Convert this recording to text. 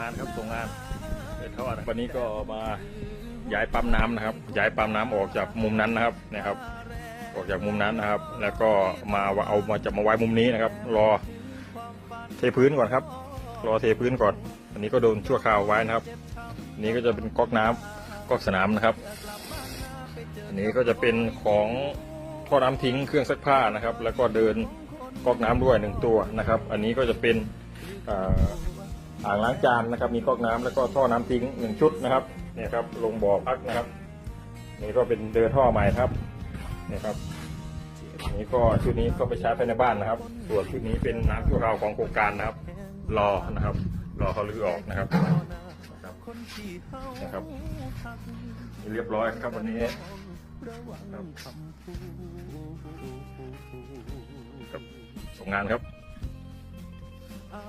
งานครับส่งงานเสร็จทอดวันนี้ก็มาย้ายปั๊มน้ำนะครับ ย้ายปั๊มน้ำออกจากมุมนั้นนะครับนะครับ ออกจากมุมนั้นนะครับ แล้วก็มาเอามาจะมาไว้มุมนี้นะครับ รอเทพื้นก่อนครับ รอเทพื้นก่อน อันนี้ก็โดนชั่วคราวไว้นะครับอันนี้ก็จะเป็นก๊อกน้ำก๊อกสนามนะครับ อันนี้ก็จะเป็นของท่อน้ำทิ้งเครื่องซักผ้านะครับ แล้วก็เดินก๊อกน้ำด้วยหนึ่งตัวนะครับ อันนี้ก็จะเป็น อ่างล้างจานนะครับ มีก๊อกน้ำแล้วก็ท่อน้ำทิ้งหนึ่งชุดนะครับเนี่ยครับลงบ่อพักนะครับ นี่ก็เป็นเดินท่อใหม่ครับเนี่ยครับนนี้ก็ชุดนี้ก็ไปใช้ภายในบ้านนะครับ ส่วนชุดนี้เป็นน้ำชั่วคราวของโครงการนะครับ รอนะครับ รอเขาลือออกนะครับนะครับนะครับเรียบร้อยครับวันนี้ครับครับส่งงานครับ